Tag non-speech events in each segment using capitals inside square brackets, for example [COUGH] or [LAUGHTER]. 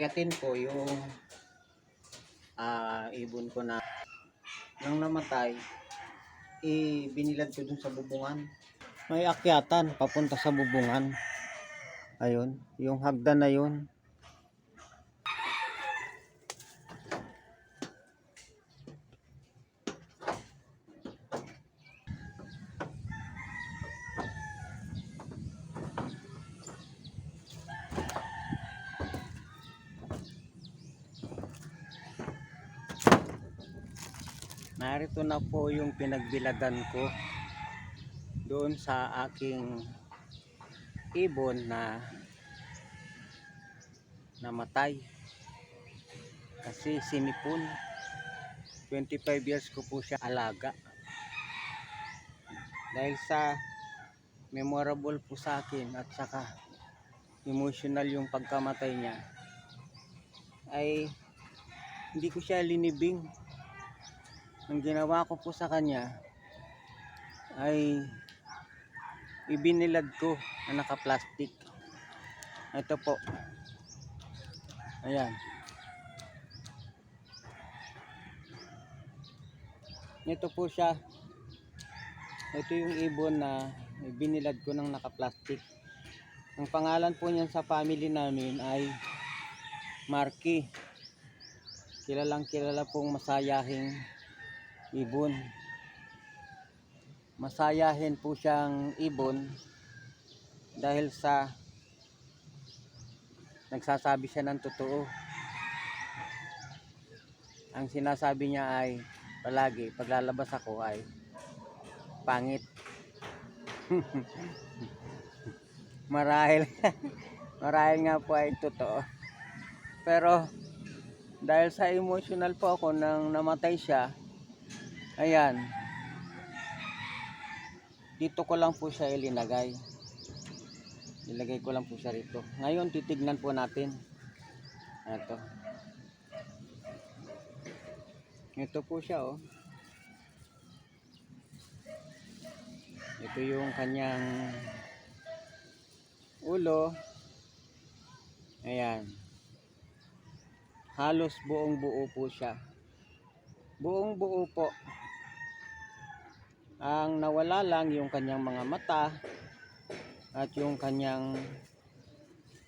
akyatin ko yung ah, ibon ko na nang namatay, eh, binilad ko dun sa bubungan. May akyatan papunta sa bubungan. Ayun, yung hagdan na yun. Narito na po yung pinagbilagan ko doon sa aking ibon na namatay. Kasi sinipon. 25 years ko po siya alaga. Dahil sa memorable po sa akin at saka emotional yung pagkamatay niya ay hindi ko siya linibing ang ginawa ko po sa kanya ay ibinilad ko na naka-plastic. Ito po. Ayan. Ito po siya. Ito yung ibon na ibinilad ko ng naka-plastic. Ang pangalan po niyan sa family namin ay Marky. Kilalang kilala pong masayahing ibon. Masayahin po siyang ibon dahil sa nagsasabi siya ng totoo. Ang sinasabi niya ay palagi paglalabas ako ay pangit. [LAUGHS] marahil [LAUGHS] marahil nga po ay totoo. Pero dahil sa emotional po ako nang namatay siya, Ayan. Dito ko lang po siya ilinagay. Ilagay ko lang po siya rito. Ngayon titignan po natin. Ito. Ito po siya oh. Ito yung kanyang ulo. Ayan. Halos buong buo po siya. Buong buo po. Ang nawala lang yung kanyang mga mata at yung kanyang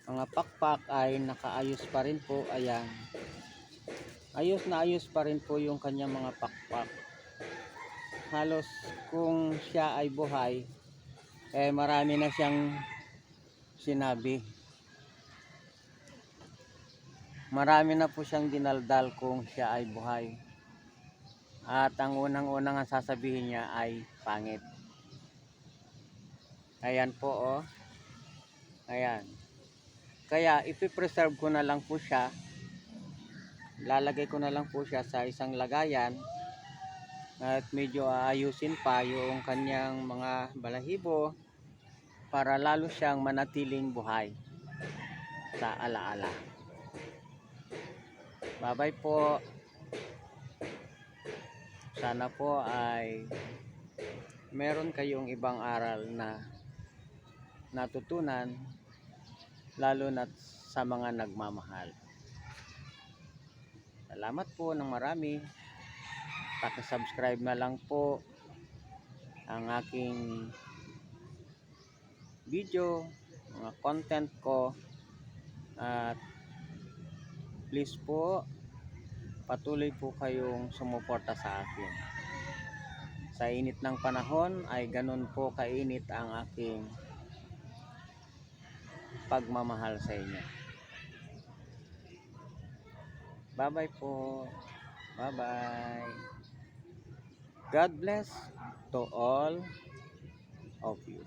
mga pakpak ay nakaayos pa rin po. Ayan. Ayos na ayos pa rin po yung kanyang mga pakpak. Halos kung siya ay buhay, eh marami na siyang sinabi. Marami na po siyang dinaldal kung siya ay buhay. At ang unang-unang ang sasabihin niya ay pangit. Ayan po oh. Ayan. Kaya ipipreserve ko na lang po siya. Lalagay ko na lang po siya sa isang lagayan. At medyo aayusin pa yung kanyang mga balahibo para lalo siyang manatiling buhay sa alaala. Bye-bye po. Sana po ay meron kayong ibang aral na natutunan lalo na sa mga nagmamahal. Salamat po ng marami. Paki-subscribe na lang po ang aking video, mga content ko at please po patuloy po kayong sumuporta sa akin. Sa init ng panahon ay ganun po kainit ang aking pagmamahal sa inyo. Bye-bye po. Bye-bye. God bless to all of you.